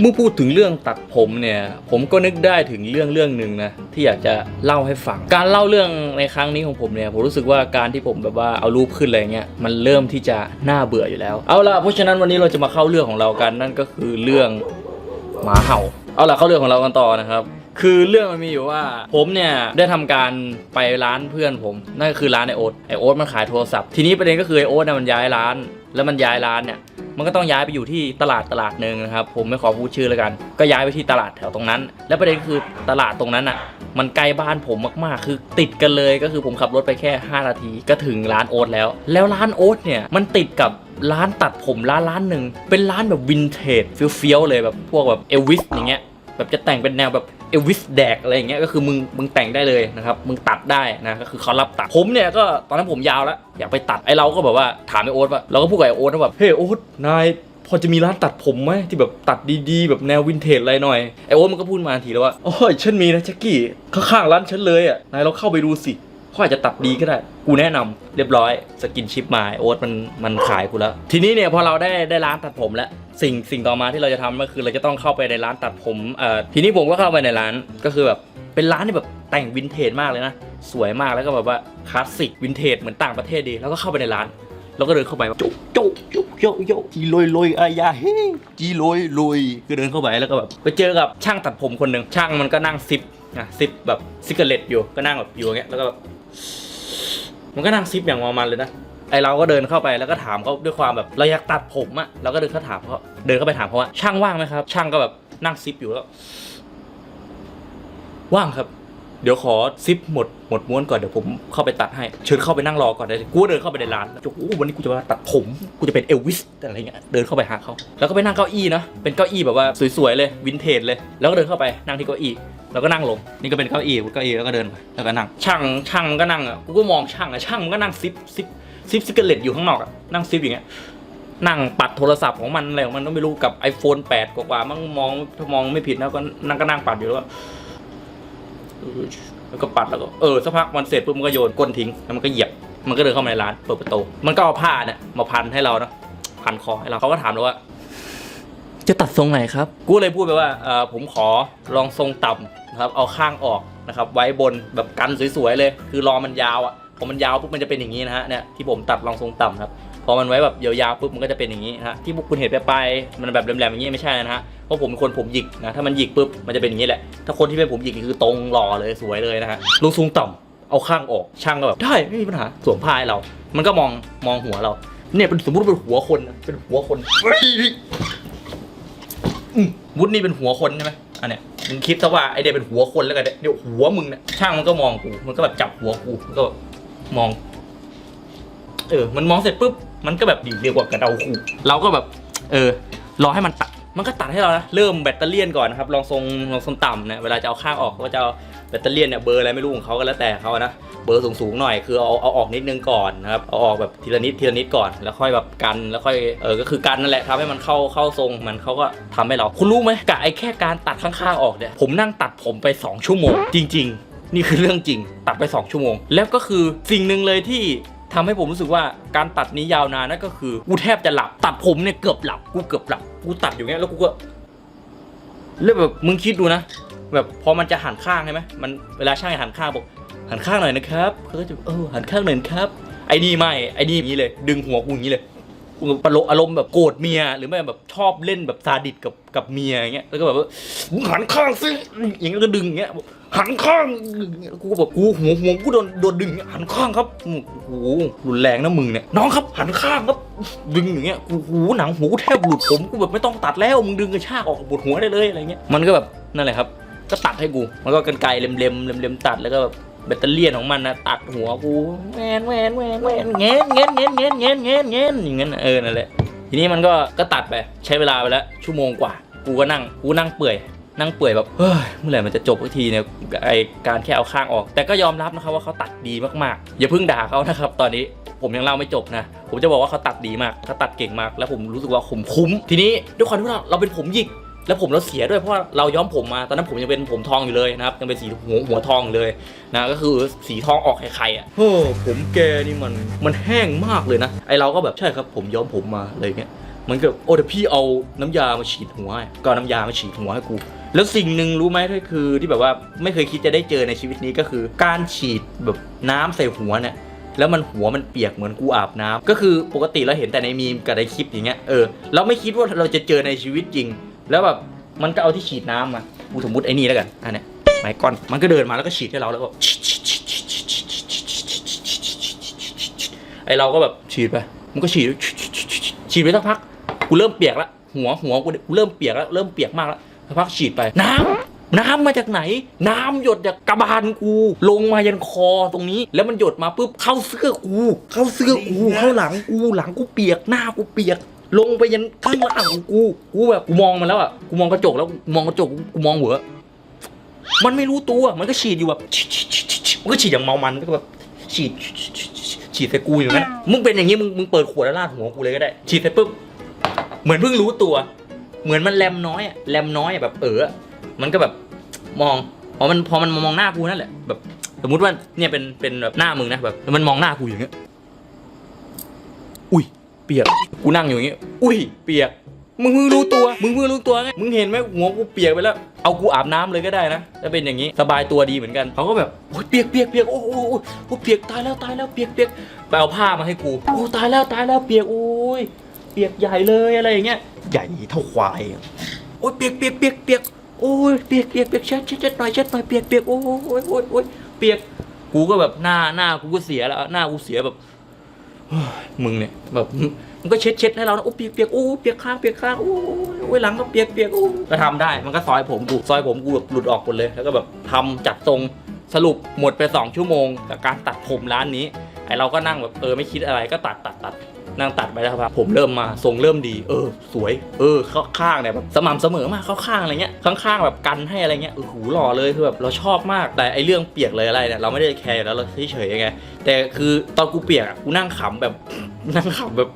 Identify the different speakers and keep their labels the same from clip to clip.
Speaker 1: เมื่อพูดถึงเรื่องตัดผมเนี่ย ผมก็นึกได้ถึงเรื่องเรื่องหนึ่งนะที่อยากจะเล่าให้ฟัง การเล่าเรื่องในครั้งนี้ของผมเนี่ยผมรู้สึกว่าการที่ผมแบบว่าเอารูปขึ้นอะไรเงี้ยมันเริ่มที่จะน่าเบื่ออยู่แล้ว เอาล่ะเพราะฉะนั้นวันนี้เราจะมาเข้าเรื่องของเรากันนั่นก็คือเรื่องหมาเห่า เอาล่ะเข้าเรื่องของเรากันต่อนะครับคือเรื่องมันมีอยู่ว่าผมเนี่ยได้ทำการไปร้านเพื่อนผม นั่นก็คือร้านไอโอ๊ตไอโอ๊ตมันขายโทรศัพท์ทีนี้ประเด็นก็คือไอโอ๊ตเนี่ยมันย้ายร้าน แล้วมันย้ายร้านเนี่ย มันก็ต้องย้ายไปอยู่ที่ตลาดตลาดหนึ่งนะครับ ผมไม่ขอพูดชื่อแล้วกัน ก็ย้ายไปที่ตลาดแถวตรงนั้น แล้วประเด็นคือตลาดตรงนั้นอะ มันใกล้บ้านผมมากๆ คือติดกันเลยก็คือผมขับรถไปแค่ 5 นาทีก็ถึงร้านโอ๊ตแล้ว แล้วร้านโอ๊ตเนี่ยมันติดกับร้านตัดผมร้านร้านหนึ่งเป็นร้านแบบวินเทจเฟี้ยวๆเลยแบบพวกแบบเอลวิสอย่างเงี้ยแบบจะแต่งเป็นแนวแบบ เอลวิสแดกอะไรอย่างเงี้ยก็คือมึงมึงแต่งได้เลยนะครับมึงตัดได้นะก็คือเขารับตัดผมเนี่ยก็ตอนนั้นผมยาวแล้วอยากไปตัดไอ้เราก็แบบว่าถามไอ้โอ๊ตว่าเราก็พูดกับไอ้โอ๊ตว่าแบบเฮ้ยโอ๊ตนายพอจะมีร้านตัดผมไหมที่แบบตัดดีๆ แบบแนววินเทจอะไรหน่อยไอโอ๊ตมันก็พูดมาทันทีแล้วว่าโอ้ยฉันมีนะแจ็คกี้ข้างๆร้านฉันเลยอะนายเราเข้าไปดูสิ เขาอาจจะตัดดีก็ได้ กูแนะนำเรียบร้อยสกินชิปมาโอ๊ตมันมันขายกูแล้ว ทีนี้เนี่ยพอเราได้ได้ร้านตัดผมแล้วสิ่งสิ่งต่อมาที่เราจะทำก็คือเราจะต้องเข้าไปในร้านตัดผมเอ่อทีนี้ผมก็เข้าไปในร้านก็คือแบบเป็นร้านที่แบบแต่งวินเทจมากเลยนะสวยมากแล้วก็แบบว่าคลาสสิกวินเทจเหมือนต่างประเทศดีแล้วก็เข้าไปในร้านแล้วก็เดินเข้าไปโจ๊กโจ๊กโจ๊กโจ๊กโยจีลอยลอยอายาเฮ้จีลอยลอยคือเดินเข้าไปแล้วก็แบบไปเจอกับช่างตัดผมคนหนึ่งช่างมันก็นั่งซิปนะซิปแบบซิกเกอร์เลตอยู่ก็นั่งแบบอยู่อย่างเงี้ยแล้วก็แบบ มันก็นั่งซิปอย่างมามันเลยนะ ไอเราก็เดินเข้าไปแล้วก็ถามเขาด้วยความแบบเราอยากตัดผมอะเราก็เดินเข้าถามเขาเดินเข้าไปถามเขาว่าช่างว่างไหมครับ ช่างก็แบบนั่งซิปอยู่แล้ว ว่างครับ เดี๋ยวขอซิปหมดหมดม้วนก่อนเดี๋ยวผมเข้าไปตัดให้ เชิญเข้าไปนั่งรอก่อนได้เลยกูเดินเข้าไปในร้านแล้วโอ้โหวันนี้กูจะมาตัดผมกูจะเป็นเอลวิสอะไรเงี้ยเดินเข้าไปหาเขาแล้วก็ไปนั่งเก้าอี้นะเป็นเก้าอี้แบบว่าสวยๆเลยวินเทจเลย แล้วก็เดินเข้าไปนั่งที่เก้าอี้แล้วก็นั่งลงนี่ก็เป็นเก้าอี้เก้าอี้แล้วก็เดินไปแล้วก็นั่งช่างช่างก็นั่งอะกูก็มองช่างอะช่างมันก็นั่งซิปซิปซิปซิกเกอร์เลตอยู่ข้างนอกอะนั่งซิปอย่างเงี้ยนั่งปัดโทรศัพท์ของมันอะไรของมันก็ไม่รู้กับ iPhone 8 กว่าๆมั้งมองถ้ามองไม่ผิดนะก็นั่งก็นั่งปัดอยู่แล้ว แล้วก็ปัดแล้วก็เออสักพักมันเสร็จปุ๊บมันก็โยนก้นทิ้งแล้วมันก็เหยียบมันก็เดินเข้ามาในร้านเปิดประตูมันก็เอาผ้าเนี่ยมาพันให้เรานะพันคอให้เราเขาก็ถามเราว่า จะตัดทรงไหนครับ กูเลยพูดไปว่าเออผมขอลองทรงต่ำนะครับ เอาข้างออกนะครับ ไว้บนแบบกันสวยๆเลย คือรอมันยาวอะพอมันยาวปุ๊บมันจะเป็นอย่างนี้นะฮะเนี่ยที่ผมตัดลองทรงต่ำครับพ อมันไว้แบบยาวๆปุ๊บมันก็จะเป็นอย่างนี้นะฮะที่พวกคุณเห็นไปไปๆมันแบบแหลมๆอย่างนี้ไม่ใช่นะฮะเพราะผมเป็นคนผมหยิกนะถ้ามันหยิกปุ๊บมันจะเป็นอย่างนี้แหละถ้าคนที่เป็นผมหยิกนี่คือตรงหล่อเลยสวยเลยนะฮะลงทรงต่ำเอาข้างออกช่างก็แบบได้ไม่มีปัญหาสวมผ้าให้เรา มันก็มองมองหัวเราเนี่ยเป็นสมมติเป็นหัวคนเป็นหัวคนเฮ้ยอืมวุฒินี่เป็นหัวคนใช่ไหมอันเนี้ยมึงคิดซะว่าไอเดียเป็นหัวคนแล้วกันเนี่ยเดี๋ยวหัวมึงเนี่ยช่างมันก็มองกูมันก็แบบจับหัวกูมันก็มอง เออ มันมองเสร็จปุ๊บ มันก็แบบดีเรียกว่ากระเดาคูเราก็แบบเออรอให้มันตัดมันก็ตัดให้เรานะเริ่มแบตเตอรี่ยนก่อนนะครับลองทรงลองทรงต่ำเนี่ยเวลาจะเอาข้างออกเขาก็จะเอาแบตเตอรี่ยนเนี่ยเบอร์อะไรไม่รู้ของเขาก็แล้วแต่เขาอะนะเบอร์สูงๆหน่อยคือเอาเอาออกนิดนึงก่อนนะครับเอาออกแบบทีละนิดทีละนิดก่อนแล้วค่อยแบบกันแล้วค่อยเออก็คือกันนั่นแหละทำให้มันเข้าเข้าทรงมันเขาก็ทำให้เราคุณรู้ไหมกะไอ้แค่การตัดข้างๆออกเนี่ยผมนั่งตัดผมไป 2 ชั่วโมง จริง ๆ นี่คือเรื่องจริง ตัดไป 2 ชั่วโมง แล้วก็คือสิ่งหนึ่งเลยที่ ทำให้ผมรู้สึกว่าการตัดนี้ยาวนานนั่นก็คือกูแทบจะหลับ ตัดผมเนี่ยเกือบหลับกูเกือบหลับกูตัดอยู่เงี้ยแล้วกูก็แล้วแบบมึงคิดดูนะแบบพอมันจะหันข้างใช่ไหมมันเวลาช่างห้หันข้างบอกหันข้างหน่อยนะครับเขาก็จะเออหันข้างหน่อยนครับไอ้นี่ไม่ไอ้นี่อย่างนี้เลย ดึงหัวกูอย่างนี้เลย อารมณ์แบบโกรธเมีย หรือไม่แบบชอบเล่นแบบซาดิสกับกับเมียอย่างเงี้ยแล้วก็แบบว่าหันข้างสิอย่างเงี้ยก็ดึงอย่างเงี้ยหันข้างกูก็แบบกูหัวหัวกูโดนโดนดึงอย่างเงี้ยหันข้างครับโอ้โหรุนแรงนะมึงเนี่ยน้องครับหันข้างครับดึงอย่างเงี้ยกูหูหนังหูกูแทบหลุดผมกูแบบไม่ต้องตัดแล้วมึงดึงกระชากออกปวดหัวได้เลยอะไรเงี้ยมันก็แบบนั่นแหละครับ ก็ตัดให้กูมันก็กันไกลเล็มๆเล็มๆตัดแล้วก็แบบ แบตเตอรี่ของมันนะตัดหัวกูแวนแวนแวนแวนเงี้เงี้เงี้เงี้เงี้เงนอย่างเงี้ยเออนั่นแหละทีนี้มันก็ก็ตัดไปใช้เวลาไปแล้วชั่วโมงกว่า กูก็นั่งกูนั่งเปื่อยนั่งเปื่อยแบบเฮ้ยเมื่อไหร่มันจะจบสัทีเนี่ยไอการแค่เอาข้างออก แต่ก็ยอมรับนะครับว่าเขาตัดดีมากๆ อย่าเพิ่งด่าเขานะครับตอนนี้ผมยังเล่าไม่จบนะ ผมจะบอกว่าเขาตัดดีมากเขาตัดเก่งมาก แล้วผมรู้สึกว่าผมคุ้ม ทีนี้ด้วยความที่เราเราเป็นผมหยิก แล้วผมเราเสียด้วยเพราะว่าเราย้อมผมมาตอนนั้นผมยังเป็นผมทองอยู่เลยนะครับยังเป็นสีหัวหัวทองอยู่เลยนะก็คือสีทองออกไข่ๆอะโอ้ผมแกนี่มันมันแห้งมากเลยนะไอเราก็แบบใช่ครับผมย้อมผมมาอะไรเงี้ยเหมือนกับโอ้เดี๋ยวพี่เอาน้ำยามาฉีดหัวก็เอาน้ำยามาฉีดหัวให้กูแล้วสิ่งหนึ่งรู้ไหมที่คือที่แบบว่าไม่เคยคิดจะได้เจอในชีวิตนี้ก็คือ การฉีดแบบน้ำใส่หัวเนี่ยแล้วมันหัวมันเปียกเหมือนกูอาบน้ำก็คือปกติเราเห็นแต่ในมีมกับในคลิปอย่างเงี้ยเออเราไม่คิดว่าเราจะเจอในชีวิตจริง แล้วแบบมันก็เอาที่ฉีดน้ำมากูสมมติไอ้นี่แล้วกันอันเนี้ยไมค์ก้อนมันก็เดินมาแล้วก็ฉีดให้เราแล้วก็ไอเราก็แบบฉีดไป มันก็ฉีดฉีดไปสักพักกูเริ่มเปียกล้วหัวหัวกูกูเริ่มเปียกแล้วเริ่มเปียกมากแล้วสักพักฉีดไปน้ำน้ำมาจากไหน น้ำหยดจากกระบาลกู ลงมายันคอตรงนี้ แล้วมันหยดมาปุ๊บเข้าเสื้อกู เข้าเสื้อกู เข้าหลังกู หลังกูเปียก หน้ากูเปียก ลงไปยันข้างล่างของกูกูแบบกูมองมันแล้วอะกูมองกระจกแล้วกูมองกระจกกูมองเหวอมันไม่รู้ตัวมันก็ฉีดอยู่แบบมันก็ฉีดอย่างเมามันก็แบบฉีดฉีดใส่กูอยู่งั้นมึงเป็นอย่างนี้มึงมึงเปิดขวดแล้วลาดหัวกูเลยก็ได้ ฉีดใส่ปุ๊บเหมือนเพิ่งรู้ตัว เหมือนมันแรมน้อยอะแรมน้อยอะแบบเอออะมันก็แบบมองพอมันพอมันมองหน้ากูนั่นแหละแบบ สมมุติว่าเนี่ยเป็นเป็นแบบหน้ามึงนะแบบแล้วมันมองหน้ากูอย่างเงี้ยอุ้ยเปียก กูนั่งอยู่อย่างงี้ อุ้ย เปียก มึงเพิ่งรู้ตัว มึงเพิ่งรู้ตัวไง มึงเห็นไหมหัวกูเปียกไปแล้ว เอากูอาบน้ำเลยก็ได้นะถ้าเป็นอย่างนี้สบายตัวดีเหมือนกัน เขาก็แบบโอ้ยเปียกเปียกเปียกโอ้โหโอ้โหโอ้เปียกตายแล้วตายแล้วเปียกเปียกไปเอาผ้ามาให้กู โอ้ตายแล้วตายแล้วเปียกโอ้ย เปียกใหญ่เลยอะไรอย่างเงี้ย ใหญ่เท่าควายอะโอ้ยเปียกเปียกเปียกเปียกโอ้ยเปียกเปียกเปียกเช็ดเช็ดเช็ดหน่อยเช็ดหน่อยเปียกเปียกโอ้ยโอ้ยโอ้ยโอ้ยเปียก กูก็แบบหน้าหน้ากูก็เสียแล้ว หน้ากูเสียแบบ เฮ้ย มึงเนี่ยแบบมันก็เช็ดเช็ดให้เรานะโอ้เปียกเปียกโอ้เปียกข้างเปียกข้างโอ้ยโอ้ยหลังก็เปียกเปียกโอ้ก็ทำได้มันก็ซอยผมกูซอยผมกูแบบหลุดออกหมดเลย แล้วก็แบบทำจัดทรงสรุปหมดไปสองชั่วโมงกับการตัดผมร้านนี้ไอเราก็นั่งแบบเออไม่คิดอะไรก็ตัดตัดตัด นั่งตัดไปแล้วครับผมเริ่มมาทรงเริ่มดี เออ สวย เออเข้าข้างเนี่ยแบบสม่ำเสมอมากเข้าข้างอะไรเงี้ยข้างๆแบบกันให้อะไรเงี้ยเออหูหล่อเลยคือแบบเราชอบมากแต่ไอเรื่องเปียกเลยอะไรเนี่ยเราไม่ได้แคร์แล้วเราเฉยๆไงแต่คือตอนกูเปียกอะกูนั่งขำแบบนั่งขำแบบ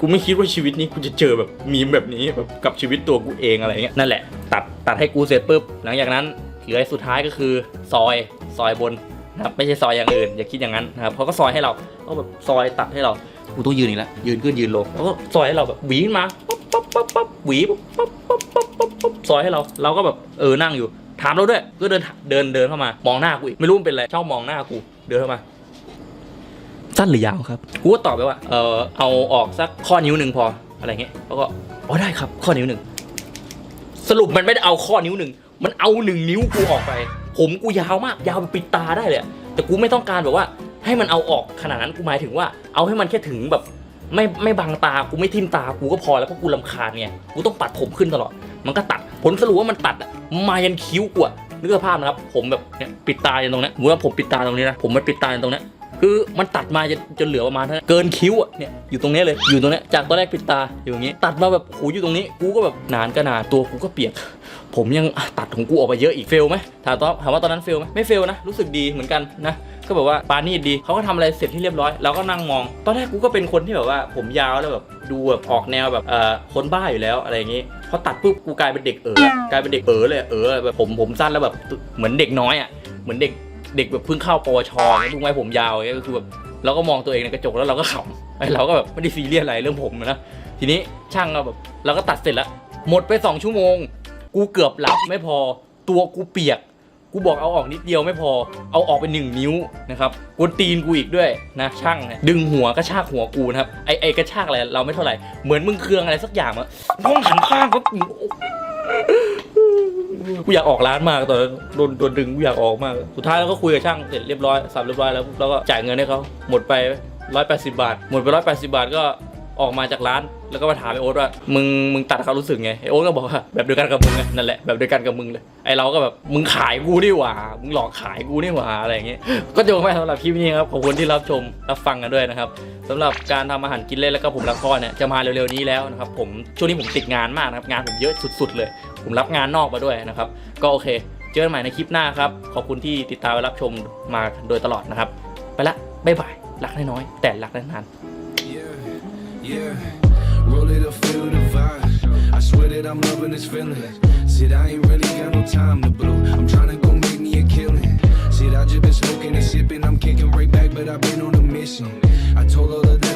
Speaker 1: กูไม่คิดว่าชีวิตนี้กูจะเจอแบบมีมแบบนี้แบบกับชีวิตตัวกูเองอะไรเงี้ยนั่นแหละตัดตัดให้กูเสร็จปุ๊บหลังจากนั้นเหลือสุดท้ายก็คือซอยซอยบนนะครับไม่ใช่ซอยอย่างอื่น อย่าคิดอย่างนั้นนะครับเขาก็ซอยให้เราเขาแบบซอยตัดให้เรา กูต้องยืนอีกแล้ว ยืนขึ้นยืนลงแล้วก็ซอยให้เราแบบหวีมาปั๊บปั๊บปั๊บปั๊บหวีปั๊บปั๊บปั๊บปั๊บปั๊บซอยให้เรา เราก็แบบเออนั่งอยู่ ถามเราด้วย ก็เดินเดินเดินเข้ามามองหน้ากูอีกไม่รู้มันเป็นอะไรชอบมองหน้ากู เดินเข้ามา สั้นหรือยาวครับ กูก็ตอบไปว่า เออเอาออกสักข้อนิ้วหนึ่งพออะไรเงี้ยเขาก็อ๋อได้ครับ ข้อนิ้วหนึ่งสรุปมันไม่ได้เอาข้อนิ้วหนึ่งมันเอาหนึ่งนิ้วกูออกไป ผมกูยาวมาก ยาวเป็นปิดตาได้เลยอะแต่กูไม่ต้องการแบบว่า ให้มันเอาออกขนาดนั้นกูหมายถึงว่า เอาให้มันแค่ถึงแบบไม่ไม่บังตากูไม่ทิ่มตากูก็พอแล้วเพราะกูลำคาญไงกูต้องปัดผมขึ้นตลอด มันก็ตัดผลสรุปว่ามันตัดอะมายันคิ้วกูอะนึกภาพนะครับ ผมแบบเนี่ยปิดตาอย่างตรงนี้ยสมมติว่าผมปิดตาตรงนี้นะผมมันปิดตาอย่างตรงนี้ คือมันตัดมาจนจนเหลือประมาณเท่านั้นเกินคิ้วอะเนี่ยอยู่ตรงนี้เลยอยู่ตรงนี้จากตอนแรกปิดตาอยู่อย่างงี้ ตัดมาแบบโหอยู่ตรงนี้กูก็แบบนานก็นานตัวกูก็เปียก ผมยังตัดของกูออกไปเยอะอีกเฟลไหมถามตอนถามว่าตอนนั้นเฟลไหมไม่เฟลนะรู้สึกดีเหมือนกันนะก็แบบว่าปานี่ดีเขาก็ทำอะไรเสร็จที่เรียบร้อยเราก็นั่งมอง ตอนแรกกูก็เป็นคนที่แบบว่า ผมยาวแล้วแบบดูแบบออกแนวแบบเอ่อคนบ้าอยู่แล้วอะไรอย่างงี้พอตัดปุ๊บกูกลายเป็นเด็กเอ๋อกลายเป็นเด็กเอ๋อเลยเอ๋อแบบผมผมสั้นแล้วแบบเหมือนเด็กน้อยอะเหมือนเด็ก เด็กแบบเพิ่งเข้าปวชเนี่ยดูไว้ผมยาวเงี้ยก็คือแบบเราก็มองตัวเองในกระจกแล้วเราก็ขำไอ้เราก็แบบไม่ได้ซีเรียสอะไรเรื่องผมนะทีนี้ช่างก็แบบเราก็ตัดเสร็จแล้วหมดไปสองชั่วโมง กูเกือบหลับไม่พอตัวกูเปียก กูบอกเอาออกนิดเดียวไม่พอ เอาออกไปหนึ่งนิ้วนะครับกวนตีนกูอีกด้วยนะช่างเนี่ยดึงหัวกระชากหัวกูนะครับไอไอกระชากอะไรเราไม่เท่าไหร่เหมือนมึงเครืองอะไรสักอย่างอะต้องหันข้างครับ กูอยากออกร้านมากตอนนั้นโดนโดนดึงกูอยากออกมาก สุดท้ายเราก็คุยกับช่างเสร็จเรียบร้อยสับเรียบร้อยแล้วแล้วก็จ่ายเงินให้เขาหมดไป180บาท หมดไป180บาทก็ ออกมาจากร้าน แล้วก็มาถามไอโอ๊ตว่ามึงมึงตัดเขารู้สึกไงไอโอ๊ตก็บอกว่าแบบเดียวกันกับมึงไงนั่นแหละแบบเดียวกันกับมึงเลยไอเราก็แบบมึงขายกูนี่หว่ามึงหลอกขายกูนี่หว่าอะไรอย่างเงี้ยก็จบไปสำหรับคลิปนี้ครับขอบคุณที่รับชมรับฟังกันด้วยนะครับสำหรับการทำอาหารกินเล่นแล้วก็ผมรักพ่อเนี่ยจะมาเร็วๆนี้แล้วนะครับผมช่วงนี้ผมติดงานมากนะครับงานผมเยอะสุด ๆ เลย ผมรับงานนอกมาด้วยนะครับก็โอเค เจอกันใหม่ในคลิปหน้าครับขอบคุณที่ติดตามและรับชมมาโดยตลอดนะครับ ไปละบ๊ายบายรักน้อยๆแต่รักนานๆ
Speaker 2: Yeah. Roll it up, feel the vibe. I swear that I'm loving this feeling. Said I ain't really got no time to blow. I'm trying to go make me a killing. Said I just been smoking and sipping. I'm kicking right back, but I've been on a mission. I told all of that